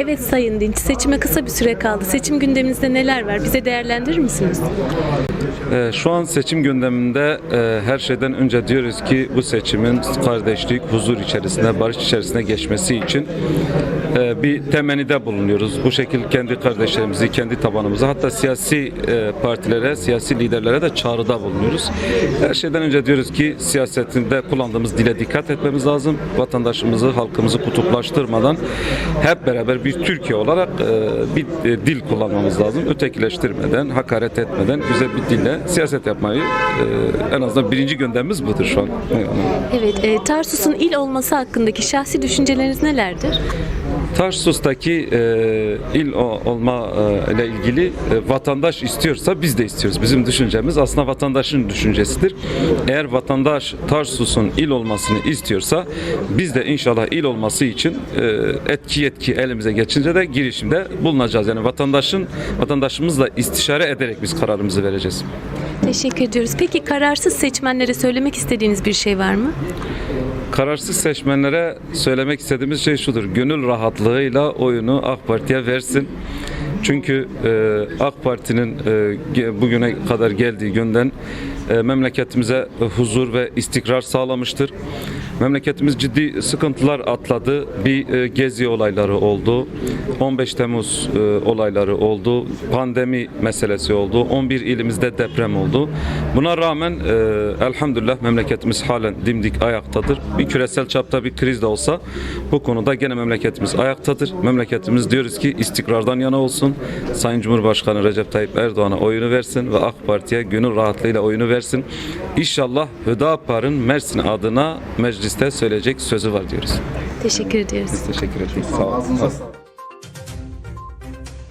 Evet Sayın Dinç, seçime kısa bir süre kaldı. Seçim gündeminizde neler var? Bize değerlendirir misiniz? Ee, Şu an seçim gündeminde e, her şeyden önce diyoruz ki bu seçimin kardeşlik, huzur içerisinde, barış içerisinde geçmesi için e, bir temennide bulunuyoruz. Bu şekilde kendi kardeşlerimizi, kendi tabanımızı hatta siyasi e, partilere, siyasi liderlere de çağrıda bulunuyoruz. Her şeyden önce diyoruz ki siyasetinde kullandığımız dile dikkat etmemiz lazım. Vatandaşımızı, halkımızı kutuplaştırmadan hep beraber bir Türkiye olarak e, bir e, dil kullanmamız lazım. Ötekileştirmeden, hakaret etmeden güzel bir dille siyaset yapmayı e, en azından birinci gündemimiz budur şu an. Evet, e, Tarsus'un il olması hakkındaki şahsi düşünceleriniz nelerdir? Tarsus'taki e, il o- olma e, ile ilgili e, vatandaş istiyorsa biz de istiyoruz. Bizim düşüncemiz aslında vatandaşın düşüncesidir. Eğer vatandaş Tarsus'un il olmasını istiyorsa biz de inşallah il olması için e, etki yetki elimize geçince de girişimde bulunacağız. Yani vatandaşın vatandaşımızla istişare ederek biz kararımızı vereceğiz. Teşekkür ediyoruz. Peki kararsız seçmenlere söylemek istediğiniz bir şey var mı? Kararsız seçmenlere söylemek istediğimiz şey şudur. Gönül rahatlığıyla oyunu AK Parti'ye versin. Çünkü e, AK Parti'nin e, bugüne kadar geldiği günden memleketimize huzur ve istikrar sağlamıştır. Memleketimiz ciddi sıkıntılar atladı. Bir e, gezi olayları oldu. 15 Temmuz e, olayları oldu. Pandemi meselesi oldu. 11 ilimizde deprem oldu. Buna rağmen e, elhamdülillah memleketimiz halen dimdik ayaktadır. Bir küresel çapta bir kriz de olsa bu konuda gene memleketimiz ayaktadır. Memleketimiz diyoruz ki istikrardan yana olsun. Sayın Cumhurbaşkanı Recep Tayyip Erdoğan'a oyunu versin ve AK Parti'ye gönül rahatlığıyla oyunu versin. İnşallah Hüdapar'ın Mersin adına mecliste söyleyecek sözü var diyoruz. Teşekkür ediyoruz. Teşekkür ederim. Sağ olun.